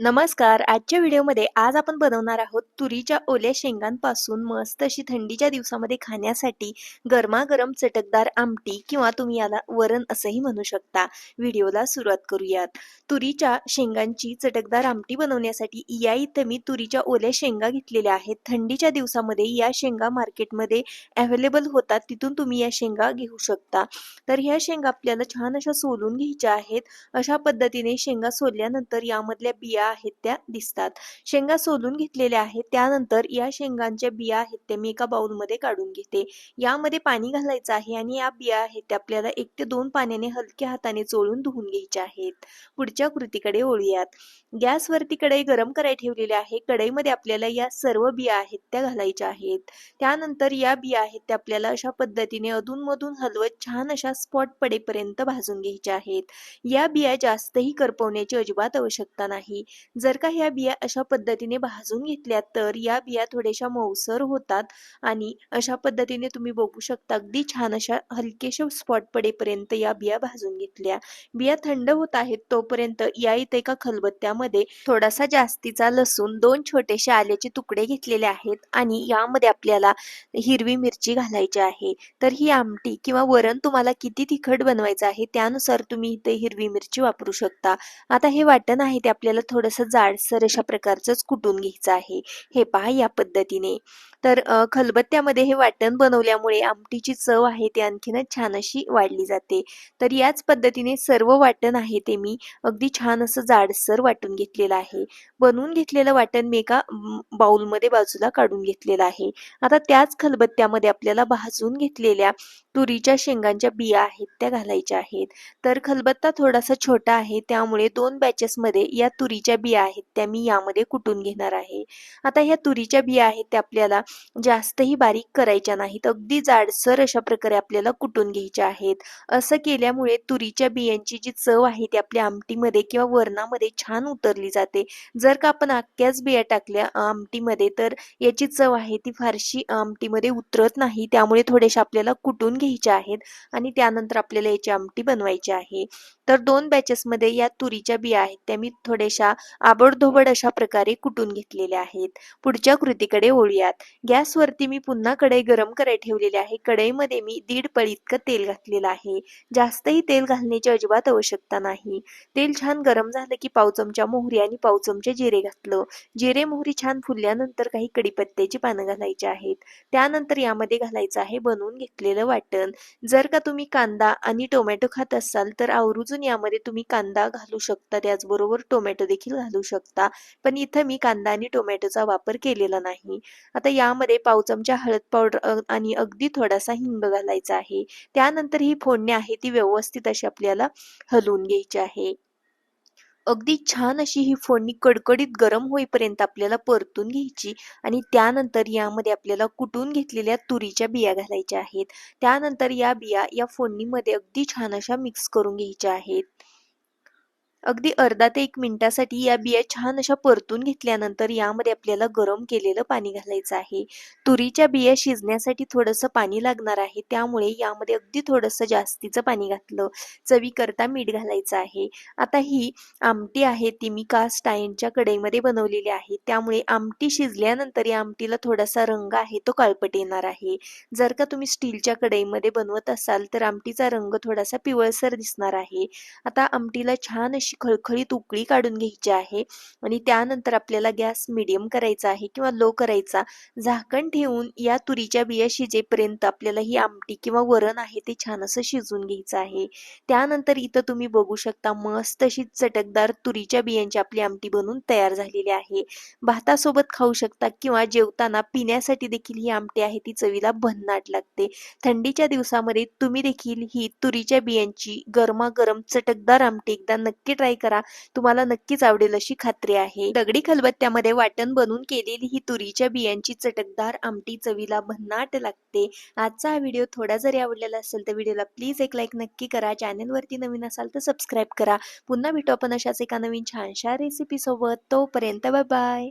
नमस्कार. आजच्या व्हिडिओमध्ये आज आपण बनवणार आहोत तुरीच्या ओल्या शेंगांपासून मस्त अशी थंडीच्या दिवसामध्ये खाण्यासाठी गरमागरम चटकदार आमटी किंवा तुम्ही याला वरण असंही म्हणू शकता. व्हिडिओला सुरुवात करूयात. तुरीच्या शेंगांची चटकदार आमटी बनवण्यासाठी या इथं मी तुरीच्या ओल्या शेंगा घेतलेल्या आहेत. थंडीच्या दिवसामध्ये या शेंगा मार्केटमध्ये अव्हेलेबल होतात. तिथून तुम्ही या शेंगा घेऊ शकता. तर ह्या शेंगा आपल्याला छान अशा सोलून घ्यायच्या आहेत. अशा पद्धतीने शेंगा सोलल्यानंतर यामधल्या बिया आहेत त्या दिसतात. शेंगा सोलून घेतलेल्या आहेत. त्यानंतर या शेंगांच्या बिया आहेत त्या मी एका बाउलमध्ये काढून घेते. यामध्ये पाणी घालायचं आहे आणि या बिया आहेत त्या आपल्याला एक ते दोन पाण्याने हलक्या हाताने चोळून धुवून घ्यायच्या आहेत. पुढच्या कृतीकडे ओळूयात गॅसवरती कढई गरम करायला ठेवलेली आहे. कढईमध्ये आपल्याला या सर्व बिया आहेत त्या घालायच्या आहेत. त्यानंतर या बिया आहेत त्या आपल्याला अशा पद्धतीने अधूनमधून हलवत छान अशा स्पॉट पडेपर्यंत भाजून घ्यायच्या आहेत. या बिया जास्तही करपवण्याची अजिबात आवश्यकता नाही. जर का ह्या बिया अशा पद्धतीने भाजून घेतल्या तर या बिया थोड्याशा मऊसर होतात आणि अशा पद्धतीने तुम्ही बघू शकता अगदी छान अशा हलकेशा स्पॉट पडेपर्यंत या बिया भाजून घेतल्या. बिया थंड होत आहेत तोपर्यंत या इथे एका खलबत्त्यामध्ये थोडासा जास्तीचा लसूण दोन छोटेसे आल्याचे तुकडे घेतलेले आहेत आणि यामध्ये आपल्याला हिरवी मिरची घालायची आहे. तर ही आमटी किंवा वरण तुम्हाला किती तिखट बनवायचं आहे त्यानुसार तुम्ही इथे हिरवी मिरची वापरू शकता. आता हे वाटण आहे ते आपल्याला थोडंसं जाडसर अशा प्रकारचंच कुटून घ्यायचं आहे. हे पहा या पद्धतीने. तर खलबत्त्यामध्ये हे वाटण बनवल्यामुळे आमटीची चव आहे ती आणखीनच छान अशी वाढली जाते. तर याच पद्धतीने सर्व वाटण आहे ते मी अगदी छान असं जाडसर वाटून घेतलेलं आहे. बनवून घेतलेलं वाटण मी एका बाउलमध्ये बाजूला काढून घेतलेलं आहे. आता त्याच खलबत्त्यामध्ये आपल्याला भाजून घेतलेल्या तुरीच्या शेंगांच्या बिया आहेत त्या घालायच्या आहेत. तर खलबत्ता थोडासा छोटा आहे त्यामुळे दोन बॅचेसमध्ये या तुरीच्या बिया आहेत त्या मी यामध्ये कुटून घेणार आहे. आता ह्या तुरीच्या बिया आहेत त्या आपल्याला जास्तही बारीक करायच्या नाहीत. अगदी जाडसर अशा प्रकारे आपल्याला कुटून घ्यायच्या आहेत. असं केल्यामुळे तुरीच्या बियांची जी चव आहे ती आपल्या आमटीमध्ये किंवा वरणामध्ये छान उतरली जाते. जर का आपण अख्ख्याच बिया टाकल्या आमटीमध्ये तर याची चव आहे ती फारशी आमटीमध्ये उतरत नाही. त्यामुळे थोड्याशा आपल्याला कुटून घ्यायच्या आहेत आणि त्यानंतर आपल्याला याची आमटी बनवायची आहे. तर दोन बॅचेसमध्ये या तुरीच्या बिया आहेत त्या मी थोड्याशा आबडधोबड अशा प्रकारे कुटून घेतलेल्या आहेत. पुढच्या कृतीकडे ओळूयात गॅसवरती मी पुन्हा कढई गरम करायला ठेवलेली आहे. कढईमध्ये मी दीड पळी इतकं तेल घातलेलं आहे. जास्तही तेल घालण्याची अजिबात आवश्यकता नाही. तेल छान गरम झालं की पाव चमचा मोहरी आणि पाव चमचे जिरे घातलं. जिरे मोहरी छान फुलल्यानंतर काही कडीपत्त्याची पानं घालायची आहेत. त्यानंतर यामध्ये घालायचं आहे बनवून घेतलेलं वाटण. जर का तुम्ही कांदा आणि टोमॅटो खात असाल तर आवर्जून यामध्ये तुम्ही कांदा घालू शकता. त्याचबरोबर टोमॅटो देखील घालू शकता. पण इथं मी कांदा आणि टोमॅटोचा वापर केलेला नाही. आता यामध्ये पाव चमचा हळद पावडर आणि अगदी थोडासा हिंग घालायचा आहे. त्यानंतर ही फोडणी आहे ती व्यवस्थित अशी आपल्याला हलवून घ्यायची आहे. अगदी छान अशी ही फोडणी कडकडीत गरम होईपर्यंत आपल्याला परतून घ्यायची आणि त्यानंतर यामध्ये आपल्याला कुटून घेतलेल्या तुरीच्या बिया घालायच्या आहेत. त्यानंतर या बिया या फोडणीमध्ये अगदी छान अशा मिक्स करून घ्यायच्या आहेत. अगदी अर्धा ते एक मिनिटासाठी या बिया छान अशा परतून घेतल्यानंतर यामध्ये आपल्याला गरम केलेलं पाणी घालायचं आहे. तुरीच्या बिया शिजण्यासाठी थोडंसं पाणी लागणार आहे. त्यामुळे यामध्ये अगदी थोडंसं जास्तीचं पाणी घातलं. चवीकरता मीठ घालायचं आहे. आता ही आमटी आहे ती मी कास्ट आयनच्या कढईमध्ये बनवलेली आहे. त्यामुळे आमटी शिजल्यानंतर या आमटीला थोडासा रंग आहे तो काळपट येणार आहे. जर का तुम्ही स्टीलच्या कढईमध्ये बनवत असाल तर आमटीचा रंग थोडासा पिवळसर दिसणार आहे. आता आमटीला छान अशी खळखळीत उकळी काढून घ्यायची आहे आणि त्यानंतर आपल्याला गॅस मिडियम करायचा आहे किंवा लो करायचा झाकण ठेवून या तुरीच्या बिया शिजेपर्यंत आपल्याला ही आमटी किंवा वरण आहे ते छान असं शिजून घ्यायचं आहे. त्यानंतर इथं तुम्ही बघू शकता मस्त अशी चटकदार तुरीच्या बियांची आपली आमटी बनून तयार झालेली आहे. भातासोबत खाऊ शकता किंवा जेवताना पिण्यासाठी देखील ही आमटी आहे ती चवीला भन्नाट लागते. थंडीच्या दिवसामध्ये तुम्ही देखील ही तुरीच्या बियांची गरमागरम चटकदार आमटी एकदा नक्की ट्राय करा. तुम्हाला नक्कीच आवडेल अशी खात्री आहे. दगडी खलबत्त्यामध्ये वाटण बनवून केलेली ही तुरीच्या बियांची चटकदार आमटी चवीला भन्नाट लागते. आजचा हा व्हिडिओ थोडा जरी आवडलेला असेल तर व्हिडिओला प्लीज एक लाईक नक्की करा. चॅनलवरती नवीन असाल तर सबस्क्राईब करा. पुन्हा भेटू आपण अशाच एका नवीन छानशा रेसिपी सोबत. तोपर्यंत बाय बाय